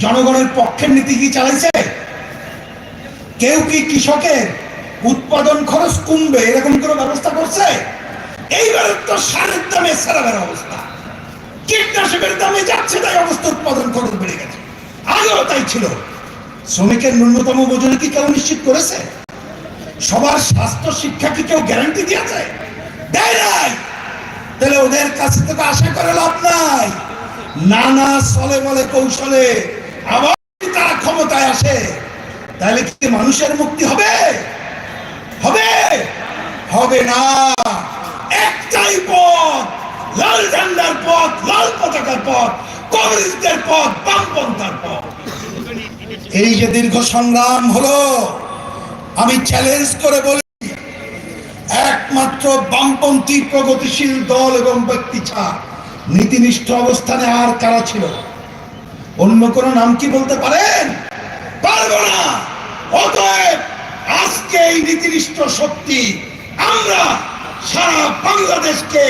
জনগণের পক্ষের নীতি কি চালাইছে? কেউ কি কৃষকের উৎপাদন খরচ কমবে? এরকম কোনো ব্যবস্থা করছে? এইবার তো সারের দামে সারাবের অবস্থা। কীটনাশকের দামে যাচ্ছে তাই অবস্থা, উৎপাদন খরচ বেড়ে গেছে। আগেও তাই ছিল। শ্রমিকের ন্যূনতম মজুরি কি কেউ নিশ্চিত করেছে? সবার স্বাস্থ্য, শিক্ষা কি কেউ গ্যারান্টি দিয়েছে? দেয় নাই। তাহলে ওদের কাছে থেকে আশা করে লাভ নাই। নানা চলে বলে কৌশলে আবার তারা ক্ষমতায় আসে, তাহলে কি মানুষের মুক্তি হবে? হবে! হবে না! একটাই পথ, লাল ঝান্ডার পথ, লাল পতাকার পথ কমিউনিস্টের পথ, বামপন্থার পথ। এই যে দীর্ঘ সংগ্রাম হলো, আমি চ্যালেঞ্জ করে বলি, একমাত্র বামপন্থী প্রগতিশীল দল এবং ব্যক্তি ছাড়া নীতিনিষ্ঠ অবস্থানে আর কারা ছিল? অন্য কোন নাম কি বলতে পারেন? পারব না। অতএব আজকে এই নীতিনিষ্ঠ শক্তি আমরা সারা বাংলাদেশকে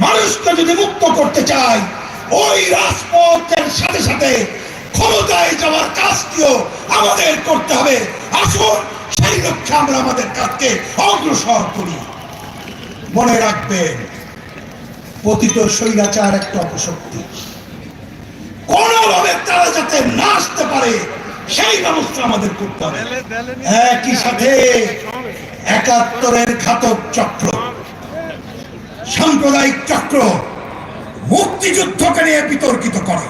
মানুষকে যদি মুক্ত করতে চাই, ওই রাজপথের সাথে সাথে ক্ষমতায় যাওয়ার কাজটিও আমাদের করতে হবে। আসুন, সেই লক্ষ্যে আমরা আমাদের কাজকে অগ্রসর করি। মনে রাখবেন, পতিত স্বৈরাচার একটা অপশক্তি। তারা যাতে না আসতে পারে সেই ব্যবস্থা আমাদের করতে হবে। একই সাথে একাত্তরের ঘাতক চক্র সাম্প্রদায়িক চক্র মুক্তিযুদ্ধকে নিয়ে বিতর্কিত করে।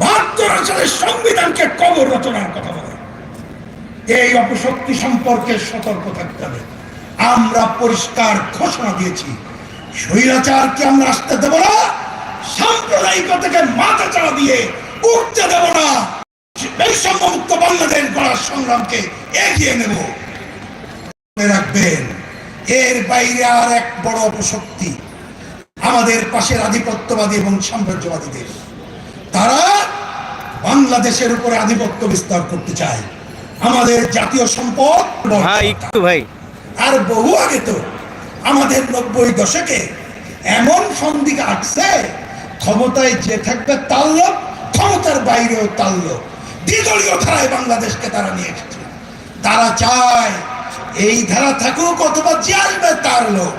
বাহাত্তর সালের সংবিধানকে কবর রচনার কথা বলে। এই অপশক্তি সম্পর্কে সতর্ক থাকতে হবে। আমরা পরিষ্কার ঘোষণা দিয়েছি স্বৈরাচারকে আমরা আসতে দেব না সাম্প্রদায়িকতাকে মাথা চাড়া দিয়ে উঠতে দেব না। বৈষম্য মুক্ত বাংলাদেশ গড়ার সংগ্রামকে এগিয়ে নেব। রাখবেন এর বাইরে আর এক বড় অপশক্তি আমাদের পাশের আধিপত্যবাদী এবং সাম্রাজ্যবাদীদের তারা বাংলাদেশের উপরে আধিপত্য বিস্তার করতে চায়। আমাদের জাতীয় সম্পদ ভাই একটু ভাই। আর বহু আগে তো আমাদের নব্বই দশকে এমন সন্ধি আসছে ক্ষমতায় যে থাকবে তার লোক ক্ষমতার বাইরেও তার দ্বিদলীয় ধারায় বাংলাদেশকে তারা নিয়ে এসেছে তারা চায় এই ধারা থাকুক অথবা যে আসবে তার লোক।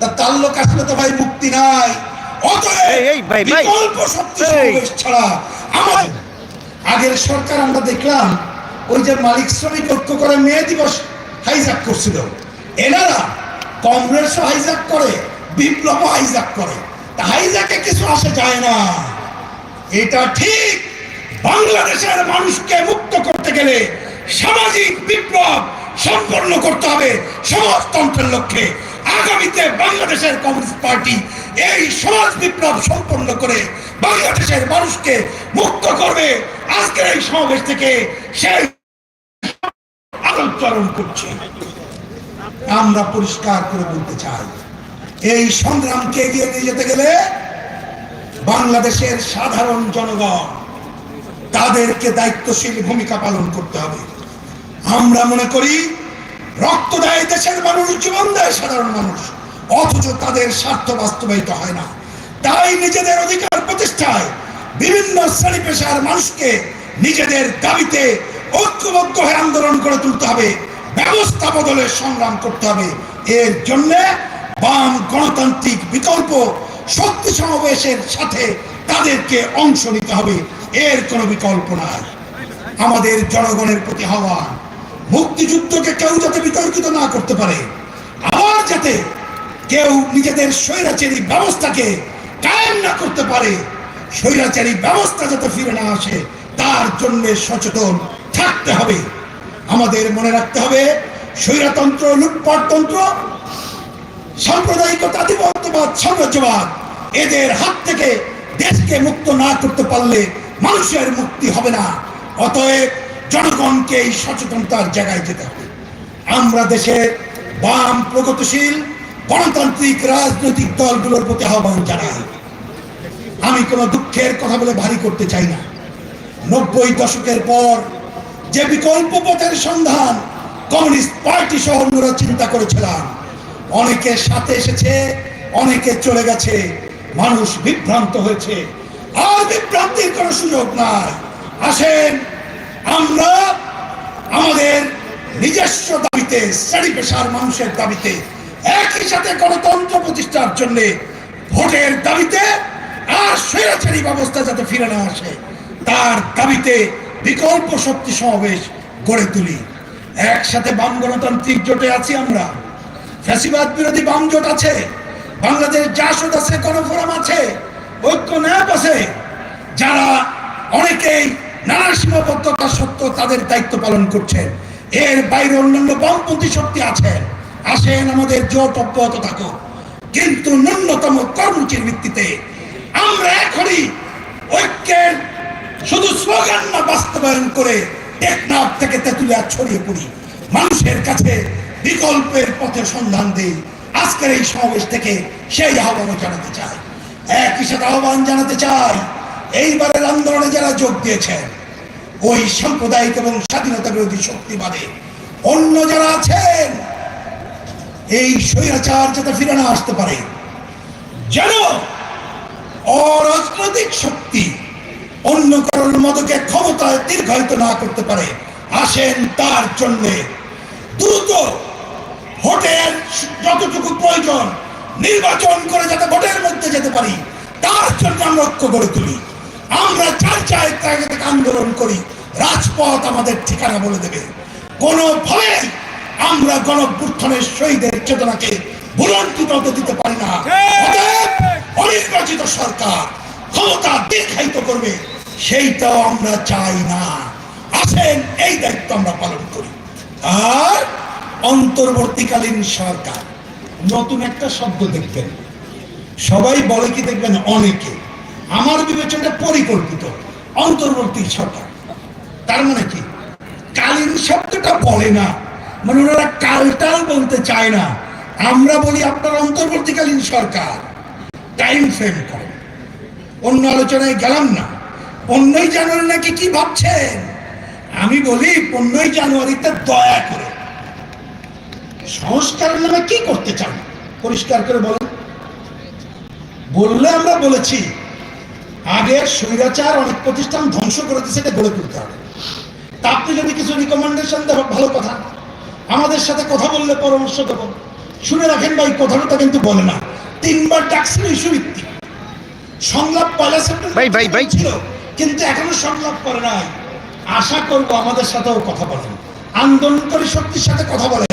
তা তার লোক আসলে তো ভাই মুক্তি নাই। বিকল্প শক্তি ছাড়া আগের সরকার আমরা দেখলাম ওই যে মালিক শ্রমিক ঐক্য করে মে দিবস হাইজাক করছিল। এনারা কংগ্রেসও হাইজাক করে বিপ্লব হাইজাক করে। তা হাইজাকে কিছু আসে যায় না। এটা ঠিক। বাংলাদেশের মানুষকে মুক্ত করতে গেলে সামাজিক বিপ্লব সম্পন্ন করতে হবে সমাজতন্ত্রের লক্ষ্যে। আগামীতে বাংলাদেশের কমিউনিস্ট পার্টি এই সমাজ বিপ্লব সম্পন্ন করে বাংলাদেশের মানুষকে মুক্ত করবে। আজকের এই সমাবেশ থেকে সেই আলোচরণ করছে। আমরা পরিষ্কার করে বলতে চাই, এই সংগ্রামকে এগিয়ে নিয়ে যেতে গেলে বাংলাদেশের সাধারণ জনগণ, তাদেরকে দায়িত্বশীল ভূমিকা পালন করতে হবে। আমরা মনে করি, রক্ত দেয় দেশের মানুষ, জীবন দেয় সাধারণ মানুষ। অথচ তাদের স্বার্থ বাস্তবায়িত হয় না। তাই নিজেদের অধিকার প্রতিষ্ঠায় বিভিন্ন শ্রেণি পেশার মানুষকে নিজেদের দাবিতে ঐক্যবদ্ধ হয়ে আন্দোলন করে তুলতে হবে। ব্যবস্থা বদলের সংগ্রাম করতে হবে। এর জন্য বাম গণতান্ত্রিক বিকল্প শক্তি সমাবেশের সাথে তাদেরকে অংশ নিতে হবে। এর কোনো বিকল্প নাই। আমাদের জনগণের প্রতি হওয়া মুক্তিযুদ্ধকে কেউ যাতে বিতর্কিত না করতে পারে, আবার যাতে কেউ নিজেদের স্বৈরাচারী ব্যবস্থাকে কায়েম না করতে পারে, স্বৈরাচারী ব্যবস্থা যাতে ফিরে না আসে, তার জন্য সচেতন থাকতে হবে। আমাদের মনে রাখতে হবে, স্বৈরতন্ত্র, লুটপাটতন্ত্র, সাম্প্রদায়িকতা, আধিপত্যবাদ, সাম্রাজ্যবাদ এদের হাত থেকে দেশকে মুক্ত না করতে পারলে মানুষের মুক্তি হবে না। অতএব জনগণকে এই সচেতনতার জায়গায় যেতে হবে। আমরা দেশে বাম প্রগতিশীল গণতান্ত্রিক রাজনৈতিক দলগুলোর প্রতি আহ্বান জানাই। আমি কোনো দুঃখের কথা বলে ভারী করতে চাই না। নব্বই দশকের পর যে বিকল্প পথের সন্ধান কমিউনিস্ট পার্টি সহ অন্যরা চিন্তা করেছিলাম অনেকে সাথে এসেছে, অনেকে চলে গেছে। মানুষ বিভ্রান্ত হয়েছে। আর বিভ্রান্তির কোনো সুযোগ নাই। আসেন, আমরা আমাদের নিজস্ব দাবিতে, শ্রেণি পেশার মানুষের দাবিতে একই সাথে গণতন্ত্র প্রতিষ্ঠার জন্য ভোটের দাবিতে আর স্বৈরাচারী ব্যবস্থা যাতে ফিরে না আসে, তার দাবিতে বিকল্প শক্তি সমাবেশ গড়ে তুলি। একসাথে বাম গণতান্ত্রিক জোটে আছি আমরা। ফ্যাসিবাদ বিরোধী বাম জোট আছে। বাংলাদেশ জাসদ আছে গণফোরাম আছে, ঐক্য ন্যাপ আছে যারা অনেকেই নানা সীমাবদ্ধতা সত্ত্বেও তাদের দায়িত্ব পালন করছেন। এর বাইরে অন্যান্য বামপন্থী শক্তি আছেন। আসেন আমাদের জোট অব্যাহত থাকুক। কিন্তু ন্যূনতম কর্মসূচির ভিত্তিতে আমরা এখনই ঐক্যের শুধু স্লোগান না বাস্তবায়ন করে টেকনাফ থেকে তেতুলিয়া ছড়িয়ে পড়ি। মানুষের কাছে বিকল্পের পথে সন্ধান দেই। আজকের এই সমাবেশ থেকে সেই আহ্বানও জানাতে চাই। একই সাথে আহ্বান জানাতে চাই, এইবারের আন্দোলনে যারা যোগ দিয়েছেন, ওই সাম্প্রদায়িক এবং স্বাধীনতা বিরোধী শক্তিবাদে অন্য যারা আছেন, এই স্বৈরাচার যাতে ফিরে না আসতে পারে, যেন অরাজনৈতিক শক্তি অন্য কারোর মতকে ক্ষমতায় দীর্ঘায়িত না করতে পারে, আসেন তার জন্য দ্রুত ভোটের যতটুকু প্রয়োজন, নির্বাচন করে যাতে ভোটের মধ্যে যেতে পারি, তার জন্য আমরা ঐক্য গড়ে তুলি। আমরা চাই চাই আন্দোলন করি, রাজপথ আমাদের ঠিকানা বলে দেবে। কোনোভাবে আমরা গণভ্যুত্থানের শহীদের চেতনাকে ভুলন্টিত দিতে পারি না। অনির্বাচিত সরকার ক্ষমতা দীর্ঘায়িত করবে, সেইটাও আমরা চাই না। আসেন এই দায়িত্ব আমরা পালন করি। আর অন্তর্বর্তীকালীন সরকার। নতুন একটা শব্দ দেখবেন। সবাই বলে কি দেখবেন? অনেকে। আমার বিবেচনাটা পরিকল্পিত অন্তর্বর্তী সরকার। তার মানে কি? কালীন শব্দটা বলে না। মানে ওনারা কালটাল বলতে চায় না। আমরা বলি আপনার অন্তর্বর্তীকালীন সরকার। টাইম ফ্রেম করে। অন্য আলোচনায় গেলাম না। পনেরোই জানুয়ারি নাকি কি ভাবছেন? আমি বলি পনেরোই জানুয়ারিতে দয়া করে। সংস্কারের নামে কি করতে চান? পরিষ্কার করে বলেন। বললে আমরা বলেছি আগে স্বৈরাচার অনেক প্রতিষ্ঠান ধ্বংস করে দিচ্ছে এটা গড়ে তুলতে হবে। তা আপনি যদি কিছু রিকমেন্ডেশন দেন ভালো কথা। আমাদের সাথে কথা বললে পরামর্শ দেবো। শুনে রাখেন ভাই কথাটা কিন্তু বলে না। তিনবার ডাকছিল ইস্যু ভিত্তিক সংলাপ পয়লা সেপ্টেম্বর ভাই, ভাই, ভাই। ছিল কিন্তু এখনও সংলাপ করে নাই। আশা করব আমাদের সাথেও কথা বলেন। আন্দোলনকারী শক্তির সাথে কথা বলেন।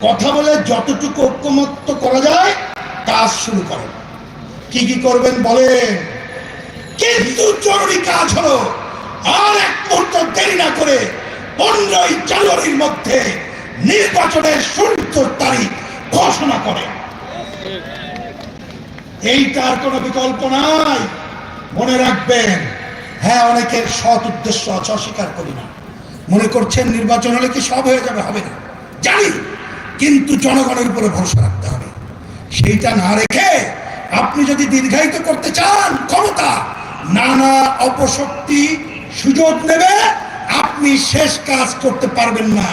কথা বলে যতটুকু ঐক্যমত্য করা যায়, কাজ শুরু করেন। কি কি করবেন বলেন? কিন্তু জরুরি কাজ হলো, আর এক মুহূর্ত দেরি না করে পনেরোই জানুয়ারির মধ্যে নির্বাচনের সূর্য তারিখ ঘোষণা করে এইটার কোনো বিকল্প নাই। মনে রাখবেন হ্যাঁ অনেকের সৎ উদ্দেশ্য আছে, অস্বীকার করি না। মনে করছেন নির্বাচন হলে কি সব হয়ে যাবে? হবে না। জানি। কিন্তু জনগণের উপরে ভরসা রাখতে হবে। সেইটা না রেখে আপনি যদি দীর্ঘায়িত করতে চান ক্ষমতা নানা অপশক্তি সুযোগ নেবে আপনি শেষ কাজ করতে পারবেন না।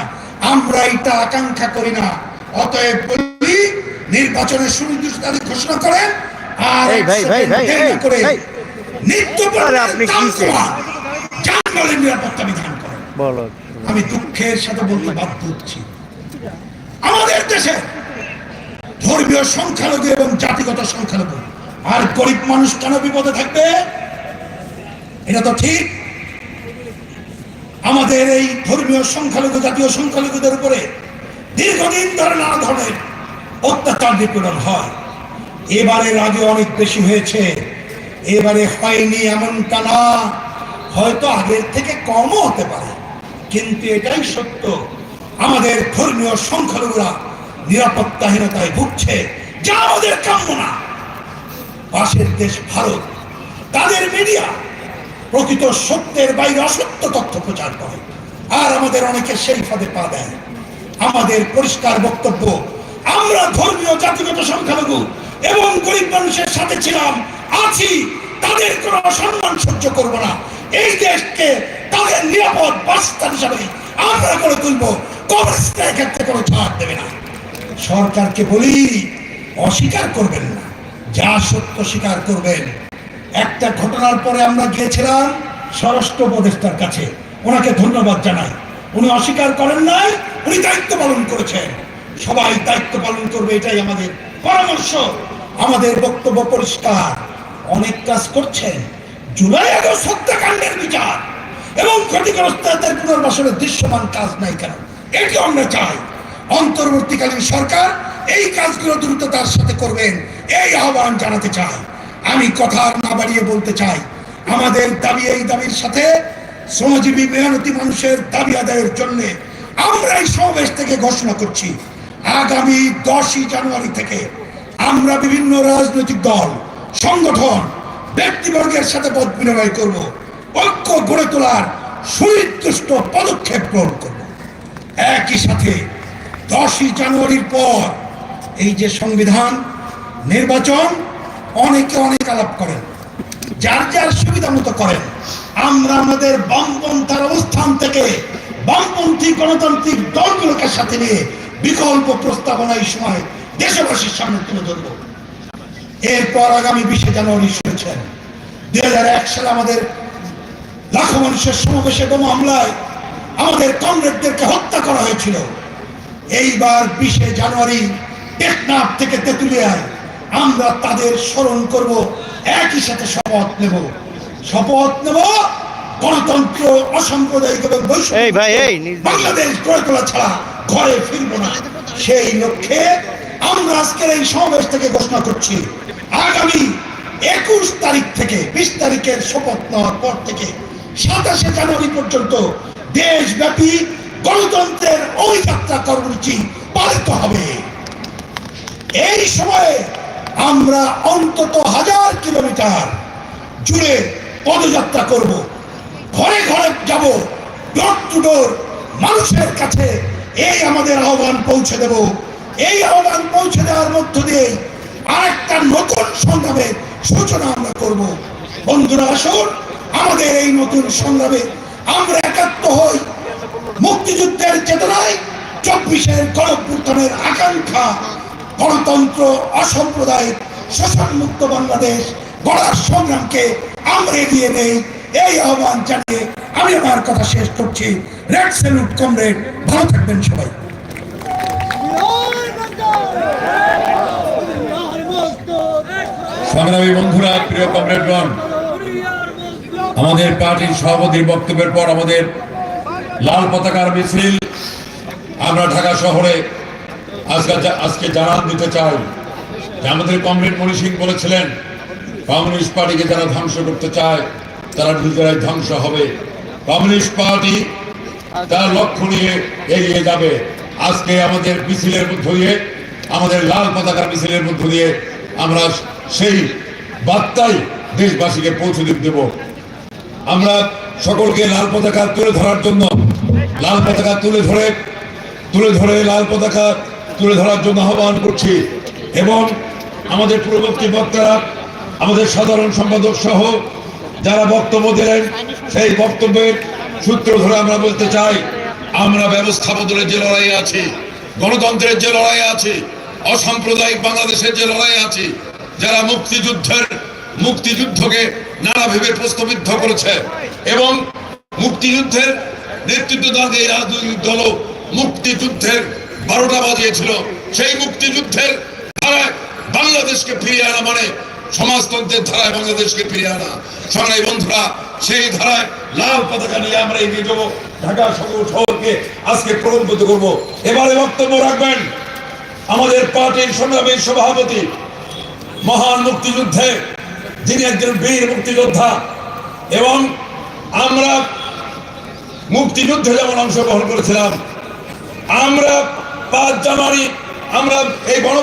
আমরা এটা আকাঙ্ক্ষা করি না। অতএব বলি নির্বাচনের সুনির্দিষ্ট তারিখ ঘোষণা করেন আর এই ভাই, ভাই, ভাই, দেরি করে। নিত্য আপনি নিরাপত্তা বিধান করেন। আমি দুঃখের সাথে বলতে বাধ্য হচ্ছি। আমাদের দেশে ধর্মীয় সংখ্যালঘু এবং জাতিগত সংখ্যালঘু। আর গরিব মানুষ কেন বিপদে থাকবে? এটা তো ঠিক। আমাদের এই ধর্মীয় সংখ্যালঘু, জাতীয় সংখ্যালঘুদের উপরে দীর্ঘদিন ধরে নানা ধরনের অত্যাচার নিপীড়ন হয়। এবারের আগে অনেক বেশি হয়েছে। এবারে হয়নি এমনটা না। হয়তো আগের থেকে কমও হতে পারে। কিন্তু এটাই সত্য। আমাদের ধর্মীয় সংখ্যালঘুরা নিরাপত্তাহীনতায় ভুগছে। যা ওদের কাম্য না। পাশের দেশ ভারত, তাদের মিডিয়া প্রকৃত সত্যের বাইরে অসত্য তথ্য প্রচার করে। আর আমাদের অনেকে সেই ফাঁদে পা দেয়। আমাদের পরিষ্কার বক্তব্য, আমরা ধর্মীয় জাতিগত সংখ্যালঘু এবং গরিব মানুষের সাথে ছিলাম, আছি, তাদের কোনো অসম্মান সহ্য করব না। এই দেশকে তাদের নিরাপদ বাস্তান হিসাবে আমরা করে তুলবো। কোনো ছাড় দেবে না। সরকারকে বলি, অস্বীকার করবেন না। যা সত্য স্বীকার করবেন। একটা ঘটনার পরে আমরা গিয়েছিলাম স্বরাষ্ট্র উপদেষ্টার কাছে। ওনাকে ধন্যবাদ জানাই। উনি অস্বীকার করেন নাই, উনি দায়িত্ব পালন করেছেন। সবাই দায়িত্ব পালন করবে, এটাই আমাদের পরামর্শ। আমাদের বক্তব্য পরিষ্কার। অনেক কাজ করছেন। জুলাই আগস্ট হত্যাকাণ্ডের বিচার। এবং ক্ষতিগ্রস্তদের পুনর্বাসনের দৃশ্যমান কাজ নাই কেন? এটি আমরা চাই। অন্তর্বর্তীকালীন সরকার এই কাজগুলো দ্রুততার সাথে করবেন, এই আহ্বান জানাতে চাই। আমি কথা না বাড়িয়ে বলতে চাই, আমাদের দাবি এই দাবির সাথে শ্রমজীবী, মেহনতি মানুষের দাবি আদায়ের জন্য আমরা এই সমাবেশ থেকে ঘোষণা করছি। আগামী দশই জানুয়ারি থেকে আমরা বিভিন্ন রাজনৈতিক দল, সংগঠন, ব্যক্তিবর্গের সাথে পদ বিনিময় করব। ঐক্য গড়ে তোলার সুনির্দিষ্ট পদক্ষেপ গ্রহণ করব। একই সাথে দশই জানুয়ারির পর এই যে সংবিধান নির্বাচন, অনেকে অনেক আলাপ করেন। যার যার সুবিধা মতো করেন। আমরা আমাদের বামপন্থার অবস্থান থেকে বামপন্থী গণতান্ত্রিক দলগুলোকে সাথে নিয়ে বিকল্প প্রস্তাবনা এই সময় দেশবাসীর সামনে তুলে ধরব। এরপর আগামী বিশে জানুয়ারি শুনেছেন দুই হাজার এক সালে আমাদের লাখো মানুষের সমাবেশে বোমা হামলায় আমাদের কমরেডদেরকে হত্যা করা হয়েছিল। এইবার বিশে জানুয়ারি টেকনাফ থেকে তেঁতুলিয়ায় আমরা তাদের স্মরণ করব একই সাথে শপথ নেব। শপথ নেব গণতন্ত্র অসাম্প্রদায়িক এবং বাংলাদেশ গড়ে তোলা ছাড়া ঘরে ফিরবো না। সেই লক্ষ্যে আমরা আজকের এই সমাবেশ থেকে ঘোষণা করছি আগামী একুশ তারিখ থেকে বিশ তারিখের শপথ নেওয়ার পর থেকে সাতাশে জানুয়ারি পর্যন্ত দেশব্যাপী গণতন্ত্রের অভিযাত্রা কর্মসূচি পালিত হবে। এই সময়ে আমরা অন্তত হাজার কিলোমিটার জুড়ে পদযাত্রা করব। ঘরে ঘরে যাব ডোর টু ডোর মানুষের কাছে এই আমাদের আহ্বান পৌঁছে দেব। এই আহ্বান পৌঁছে দেওয়ার মধ্য দিয়ে আরেকটা নতুন সংগ্রামের সূচনা আমরা করব। বন্ধুরা, আসুন, আমাদের এই নতুন সংগ্রামে আমরা একাত্ম হই। মুক্তিযুদ্ধের চেতনায় চব্বিশের গণপুত্তনের আকাঙ্ক্ষা। গণতন্ত্র অসাম্প্রদায়িক শোষণমুক্ত বাংলাদেশ গড়ার সংগ্রামকে আমরা এগিয়ে নেই। এই আহ্বান জানিয়ে আমি আমার কথা শেষ করছি। রেড স্যালুট কমরেড ভালো থাকবেন সবাই। সংগ্রামী বন্ধুরা প্রিয় কমরেডগণ আমাদের পার্টির সভাপতির বক্তব্যের পর আমাদের লাল পতাকার মিছিল আমরা ঢাকা শহরে আজকে আজকে জানান দিতে চাই। যে আমাদের কমরেড মনি সিং বলেছিলেন, কমিউনিস্ট পার্টিকে যারা ধ্বংস করতে চায়, তারা নিজেরাই ধ্বংস হবে। কমিউনিস্ট পার্টি তার লক্ষ্য নিয়ে এগিয়ে যাবে। আজকে আমাদের মিছিলের মধ্য দিয়ে, আমাদের লাল পতাকার মিছিলের মধ্য দিয়ে আমরা সেই বার্তাই দেশবাসীকে পৌঁছে দেব। আমরা সকলকে লাল পতাকা তুলে ধরার জন্য, লাল পতাকা তুলে ধরে তুলে ধরে লাল পতাকা তুলে ধরার জন্য আহ্বান করছি। এবং আমাদের পূর্ববর্তী বক্তারা, আমাদের সাধারণ সম্পাদক সহ যারা বক্তব্য দিলেন, সেই বক্তব্যের সূত্র ধরে আমরা বলতে চাই, আমরা ব্যবস্থা বদলের যে লড়াই আছি, গণতন্ত্রের যে লড়াই আছে, অসাম্প্রদায়িক বাংলাদেশের যে লড়াই আছে, যারা মুক্তিযুদ্ধের, মুক্তিযুদ্ধকে নানাভাবে প্রশ্নবিদ্ধ করেছে এবং মুক্তিযুদ্ধের নেতৃত্ব দান এই রাজনৈতিক দল মুক্তিযুদ্ধের বারোটা বাজিয়েছিল, সেই মুক্তিযুদ্ধের ধারায় বাংলাদেশকে ফিরিয়ে আনা মানে সমাজতন্ত্রের ধারায় বাংলাদেশকে ফিরিয়ে আনা। সংগ্রামী বন্ধুরা, সেই ধারায় লাল পতাকা নিয়ে আমরা এগিয়ে যাব। ঢাকা শহর শহরকে আজকে প্রকম্পিত করব। এবারে বক্তব্য রাখবেন আমাদের পার্টির সংগ্রামী সভাপতি, মহান মুক্তিযুদ্ধে যিনি একজন বীর মুক্তিযোদ্ধা, এবং আমরা মুক্তিযুদ্ধে যেমন অংশগ্রহণ করেছিলাম, আমরা পাঁচ জানুয়ারি আমরা এই গণ